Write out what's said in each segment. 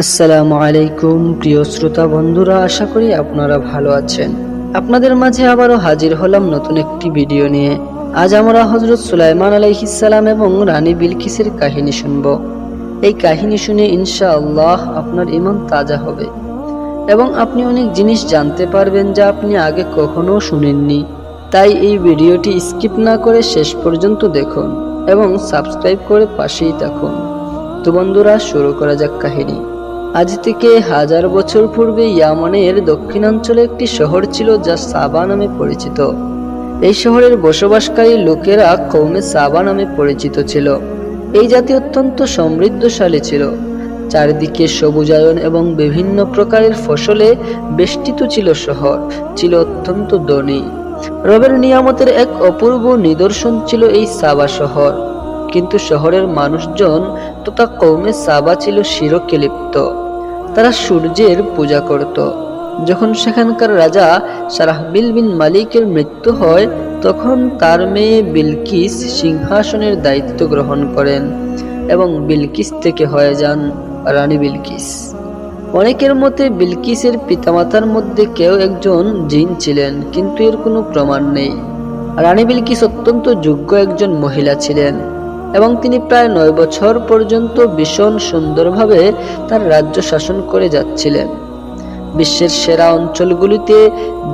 আসসালামু আলাইকুম, প্রিয় শ্রোতা বন্ধুরা, আশা করি আপনারা ভালো আছেন। আপনাদের মাঝে আবারও হাজির হলাম নতুন একটি ভিডিও নিয়ে। আজ আমরা হজরত সুলাইমান আলাইহিসাল্লাম এবং রানী বিলকিসের কাহিনী শুনব। এই কাহিনী শুনে ইনশাআল্লাহ আপনার ইমান তাজা হবে। এবং আপনি অনেক জিনিস জানতে পারবেন যা আপনি আগে কখনো শুনেননি। তাই এই ভিডিওটি স্কিপ না করে শেষ পর্যন্ত দেখুন এবং সাবস্ক্রাইব করে পাশেই থাকুন। তো বন্ধুরা, শুরু করা যাক কাহিনী। আজ থেকে হাজার বছর পূর্বে ইয়ামনের দক্ষিণাঞ্চলে একটি শহর ছিল যা সাবা নামে পরিচিত। এই শহরের বসবাসকারী লোকেরা কৌমে সাবা নামে পরিচিত ছিল। এই জাতি অত্যন্ত সমৃদ্ধশালী ছিল। চারিদিকে সবুজায়ন এবং বিভিন্ন প্রকারের ফসলে বেষ্টিত ছিল শহর, ছিল অত্যন্ত ধনী। রবের নিয়ামতের এক অপূর্ব নিদর্শন ছিল এই সাবা শহর। কিন্তু শহরের মানুষজন তথা কৌমে সাবা ছিল শিরকে লিপ্ত। তারা সূর্যের পূজা করত। যখন সেখানকার রাজা সারাহবিল বিন মালিকের মৃত্যু হয়, তখন তার মেয়ে বিলকিস সিংহাসনের দায়িত্ব গ্রহণ করেন এবং বিলকিস থেকে হয়ে যান রানী বিলকিস। অনেকের মতে বিলকিসের পিতামাতার মধ্যে কেউ একজন জিন ছিলেন, কিন্তু এর কোনো প্রমাণ নেই। রানী বিলকিস অত্যন্ত যোগ্য একজন মহিলা ছিলেন। এবং তিনি প্রায় নয় বছর পর্যন্ত ভীষণ সুন্দরভাবে তার রাজ্য শাসন করে যাচ্ছিলেন। বিশ্বের সেরা অঞ্চলগুলিতে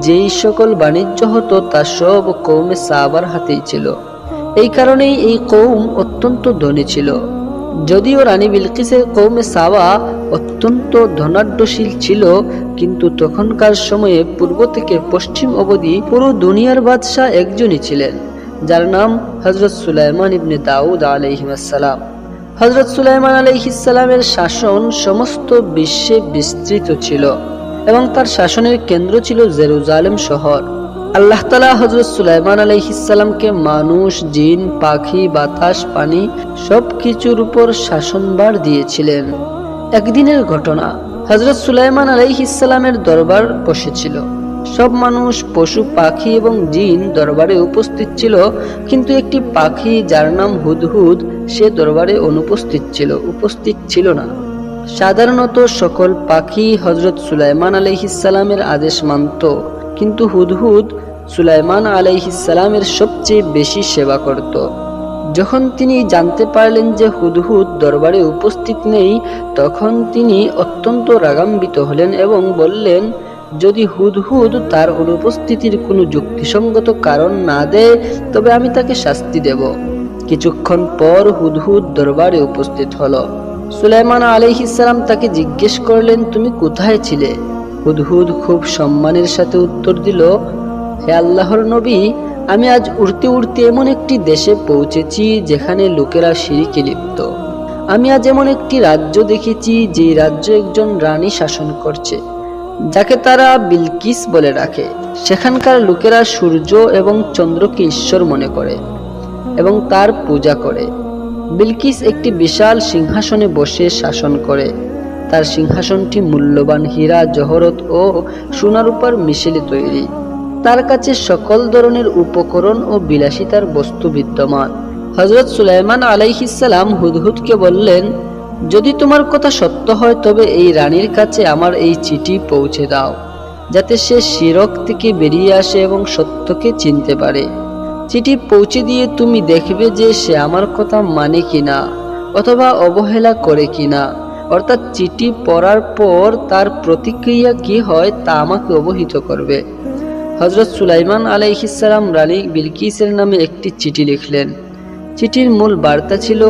যেই সকল বাণিজ্য হতো, তা সব কৌমে সাবার হাতেই ছিল। এই কারণেই এই কৌম অত্যন্ত ধনী ছিল। যদিও রানী বিলকিসের কৌমে সাবা অত্যন্ত ধনাঢ্যশীল ছিল, কিন্তু তখনকার সময়ে পূর্ব থেকে পশ্চিম অবধি পুরো দুনিয়ার বাদশাহ একজনই ছিলেন। যার নাম হজরত সুলাইমান ইবনে দাউদ আলহিমাসালাম হজরত সুলাইমান আলহিসালামের শাসন সমস্ত বিশ্বে বিস্তৃত ছিল এবং তার শাসনের কেন্দ্র ছিল জেরুজালেম শহর। আল্লাহ তালা হজরত সুলাইমান আলহিসাল্লামকে মানুষ, জিন, পাখি, বাতাস, পানি সব কিছুর উপর শাসনবার দিয়েছিলেন। একদিনের ঘটনা হজরত সুলাইমান আলাইহিসাল্লামের দরবার বসেছিল। সব মানুষ, পশু, পাখি এবং জিন দরবারে উপস্থিত ছিল, কিন্তু একটি পাখি যার নাম হুদহুদ, সে দরবারে অনুপস্থিত ছিল, উপস্থিত ছিল না। সাধারণত সকল পাখি হজরত সুলাইমান আলাইহিসাল্লামের আদেশ মানত, কিন্তু হুদহুদ সুলাইমান আলাইহিসাল্লামের সবচেয়ে বেশি সেবা করত। যখন তিনি জানতে পারলেন যে হুদহুদ দরবারে উপস্থিত নেই, তখন তিনি অত্যন্ত রাগাম্বিত হলেন এবং বললেন যদি হুদহুদ তার অনুপস্থিতির কোনো যুক্তিসঙ্গত কারণ না দেয়, তবে আমি তাকে শাস্তি দেব। কিছুক্ষণ পর হুদহুদ দরবারে উপস্থিত হলো। সুলাইমান আলহিসাম তাকে জিজ্ঞেস করলেন, তুমি কোথায় ছিলে? হুদহুদ খুব সম্মানের সাথে উত্তর দিল, হে আল্লাহর নবী, আমি আজ উড়তে উড়তে এমন একটি দেশে পৌঁছেছি যেখানে লোকেরা সিঁড়িকে লিপ্ত। আমি আজ এমন একটি রাজ্য দেখেছি যে রাজ্য একজন রানী শাসন করছে। যাকে তারা বিলকিস বলে রাখে। সেখানকার লোকেরা সূর্য এবং চন্দ্রকে ঈশ্বর মনে করে এবং তার পূজা করে। বিলকিস একটি বিশাল সিংহাসনে বসে শাসন করে। তার সিংহাসনটি মূল্যবান হীরা, জহরত ও সোনারূপার মিশেলে তৈরি। তার কাছে সকল ধরনের উপকরণ ও বিলাসিতার বস্তু বিদ্যমান। হজরত সুলাইমান আলাইহিসাল্লাম হুদহুদকে বললেন যদি তোমার কথা সত্য হয়, তবে এই রানীর কাছে আমার এই চিঠি পৌঁছে দাও, যাতে সে শিরক থেকে বেরিয়ে আসে এবং সত্যকে চিনতে পারে। চিঠি পৌঁছে দিয়ে তুমি দেখবে যে সে আমার কথা মানে কিনা, অথবা অবহেলা করে কিনা। অর্থাৎ চিঠি পড়ার পর তার প্রতিক্রিয়া কি হয়, তা আমাকে অবহিত করবে। হজরত সুলাইমান আলাইহিসাল্লাম রানী বিলকিসের নামে একটি চিঠি লিখলেন। চিঠির মূল বার্তা ছিল,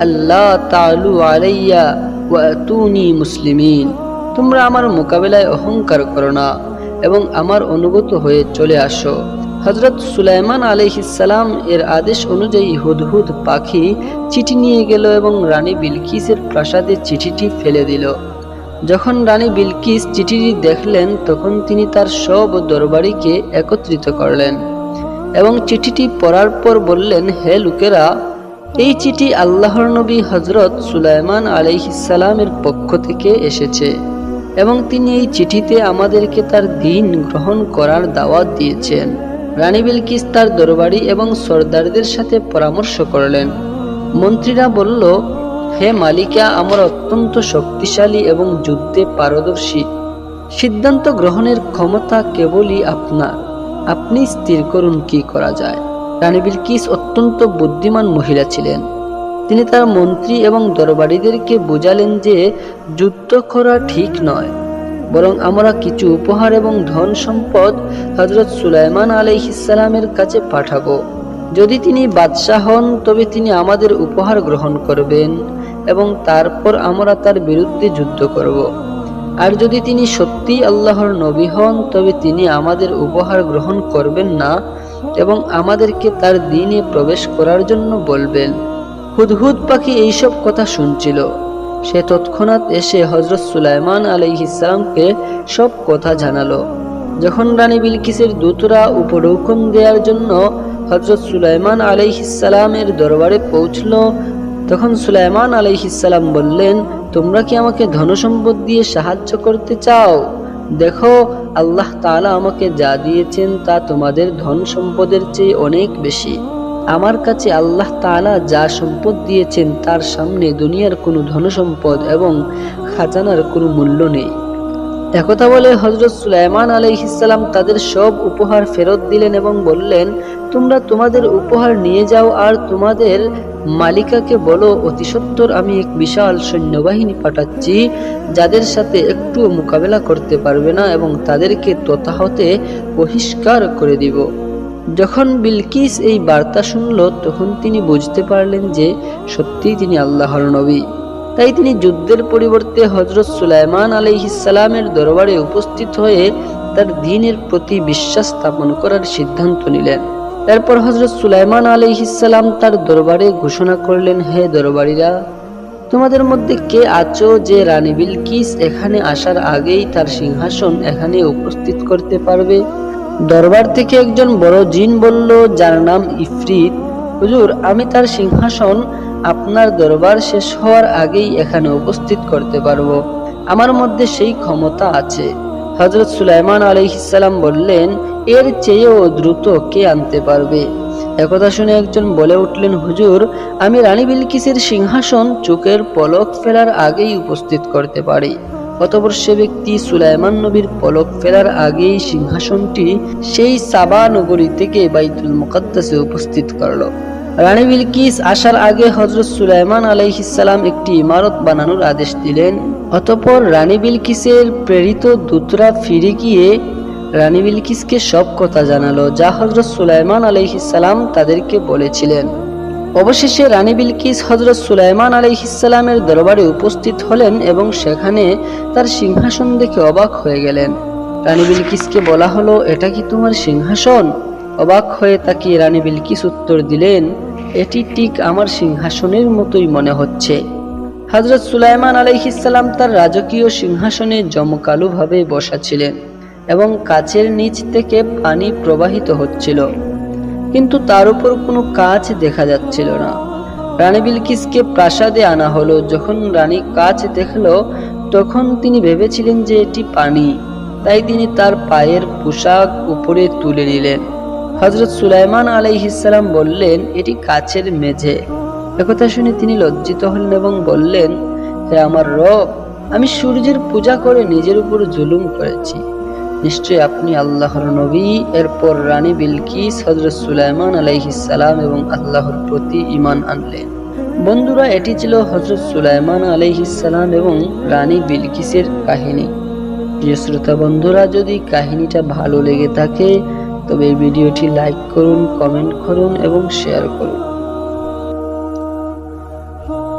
আল্লাহ তালু আলাইয়া ওয়াতুনি মুসলিমিন। তোমরা আমার মোকাবেলায় অহংকার করো না এবং আমার অনুগত হয়ে চলে আসো। হজরত সুলাইমান আলহিসাল্লাম এর আদেশ অনুযায়ী হুদহুদ পাখি চিঠি নিয়ে গেল এবং রানী বিলকিসের প্রাসাদে চিঠিটি ফেলে দিল। যখন রানী বিলকিস চিঠিটি দেখলেন, তখন তিনি তার সব দরবারিকে একত্রিত করলেন। এবং চিঠিটি পড়ার পর বললেন, হে লোকেরা, এই চিঠি আল্লাহর নবী হজরত সুলাইমান আলাইহিসালামের পক্ষ থেকে এসেছে এবং তিনি এই চিঠিতে আমাদেরকে তার দিন গ্রহণ করার দাওয়াত দিয়েছেন। রানী বিলকিস তার দরবারি এবং সর্দারদের সাথে পরামর্শ করলেন। মন্ত্রীরা বলল, হে মালিকা, আমরা অত্যন্ত শক্তিশালী এবং যুদ্ধে পারদর্শী। সিদ্ধান্ত গ্রহণের ক্ষমতা কেবলই আপনার। আপনি স্থির করুন কি করা যায়। রানী বিলকিস অত্যন্ত বুদ্ধিমান মহিলা ছিলেন। তিনি তার মন্ত্রী এবং দরবারীদেরকে বোঝালেন যে যুদ্ধ করা ঠিক নয়, বরং আমরা কিছু উপহার এবং ধন সম্পদ হজরত সুলাইমান আলাইহিসালামের কাছে পাঠাবো। যদি তিনি বাদশাহ হন, তবে তিনি আমাদের উপহার গ্রহণ করবেন এবং তারপর আমরা তার বিরুদ্ধে যুদ্ধ করব। আর যদি তিনি সত্যি আল্লাহর নবী হন, তবে তিনি আমাদের উপহার গ্রহণ করবেন না এবং আমাদেরকে তার দিনে প্রবেশ করার জন্য বলবেন। হুদহুদ পাখি এইসব কথা শুনছিল। সে তৎক্ষণাৎ এসে হজরত সুলাইমান আলাইহিসালামকে সব কথা জানালো। যখন রানী বিলকিসের দূতরা উপরৌকন দেওয়ার জন্য হজরত সুলাইমান আলাইহিসালামের দরবারে পৌঁছল, তখন সুলাইমান আলাইহিসালাম বললেন তোমরা কি আমাকে ধনসম্পদ দিয়ে সাহায্য করতে চাও? দেখো, আল্লাহ তাআলা আমাকে যা দিয়েছেন তা তোমাদের ধন সম্পদের চেয়ে অনেক বেশি। আমার কাছে আল্লাহ তাআলা যা সম্পদ দিয়েছেন তার সামনে দুনিয়ার কোনো ধনসম্পদ এবং খাজানার কোনো মূল্য নেই। একথা বলে হজরত সুলাইমান আলাইহিসাল্লাম তাদের সব উপহার ফেরত দিলেন এবং বললেন তোমরা তোমাদের উপহার নিয়ে যাও আর তোমাদের মালিকাকে বলো, অতি সত্বর আমি এক বিশাল সৈন্যবাহিনী পাঠাচ্ছি, যাদের সাথে একটু মোকাবেলা করতে পারবে না এবং তাদেরকে তথাহতে বহিষ্কার করে দিব। যখন বিলকিস এই বার্তা শুনল, তখন তিনি বুঝতে পারলেন যে সত্যিই তিনি আল্লাহর নবী। তাই তিনি যুদ্ধের পরিবর্তে হজরত সুলাইমান আলাইহিসালামের দরবারে উপস্থিত হয়ে তার দিনের প্রতি বিশ্বাস স্থাপন করার সিদ্ধান্ত নিলেন। এরপর হজরত সুলাইমান আলাইহিসালাম তার দরবারে ঘোষণা করলেন, হে দরবারীরা, তোমাদের মধ্যে কে আছো যে রানী বিলকিস এখানে আসার আগেই তার সিংহাসন এখানে উপস্থিত করতে পারবে? দরবার থেকে একজন বড় জিন বলল, যার নাম ইফরিত। হুজুর, আমি তার সিংহাসন আপনার দরবার শেষ হওয়ার আগেই এখানে উপস্থিত করতে পারব। আমার মধ্যে সেই ক্ষমতা আছে। হজরত সুলাইমান আলহিসাল্লাম বললেন এর চেয়েও দ্রুত কে আনতে পারবে? একথা শুনে একজন বলে উঠলেন, হুজুর, আমি রানী বিলকিসের সিংহাসন চোখের পলক ফেলার আগেই উপস্থিত করতে পারি। অতপর সে ব্যক্তি সুলাইমান নবীর পলক ফেরার আগেই সিংহাসনটি সেই সাবা নগরী থেকে বাইতুল মুকাদ্দাসে উপস্থিত করল। রানী বিলকিস আসার আগে হজরত সুলাইমান আলাইহিসাল্লাম একটি ইমারত বানানোর আদেশ দিলেন। অতপর রানী বিলকিসের প্রেরিত দূতরা ফিরে গিয়ে রানী বিলকিসকে সব কথা জানালো, যা হজরত সুলাইমান আলাইহিসাল্লাম তাদেরকে বলেছিলেন। অবশেষে রানী বিলকিস হজরত সুলাইমান আলাইহিসাল্লামের দরবারে উপস্থিত হলেন এবং সেখানে তার সিংহাসন দেখে অবাক হয়ে গেলেন। রানী বিলকিসকে বলা হলো, এটা কি তোমার সিংহাসন? অবাক হয়ে তাকে রানী বিলকিস উত্তর দিলেন, এটি ঠিক আমার সিংহাসনের মতোই মনে হচ্ছে। হজরত সুলাইমান আলাইহিসাল্লাম তার রাজকীয় সিংহাসনে জমকালোভাবে বসা ছিলেন। এবং কাচের নিচ থেকে পানি প্রবাহিত হচ্ছিল। কিন্তু তার উপর কোনো কাজ দেখা যাচ্ছিল না। রানী বিলকিসকে প্রাসাদে আনা হলো। যখন রানী কাজ দেখল, তখন তিনি ভেবেছিলেন যে এটি পানি। তাই তিনি তার পায়ের পোশাক উপরে তুলে নিলেন। হজরত সুলাইমান আলাইহিসাল্লাম বললেন, এটি কাচের মেঝে। একথা শুনে তিনি লজ্জিত হলেন এবং বললেন, হে আমার রব, আমি সূর্যের পূজা করে নিজের উপর জুলুম করেছি। নিশ্চয় আপনি আল্লাহর নবী, এরপর রানী বিলকিস হজরত সুলাইমান আলাইহিসালাম এবং আল্লাহর প্রতি ইমান আনলেন। বন্ধুরা, এটি ছিল হজরত সুলাইমান আলাইহিসালাম এবং রানী বিলকিসের কাহিনী। প্রিয় শ্রোতা বন্ধুরা, যদি কাহিনীটা ভালো লেগে থাকে, তবে এই ভিডিওটি লাইক করুন, কমেন্ট করুন এবং শেয়ার করুন।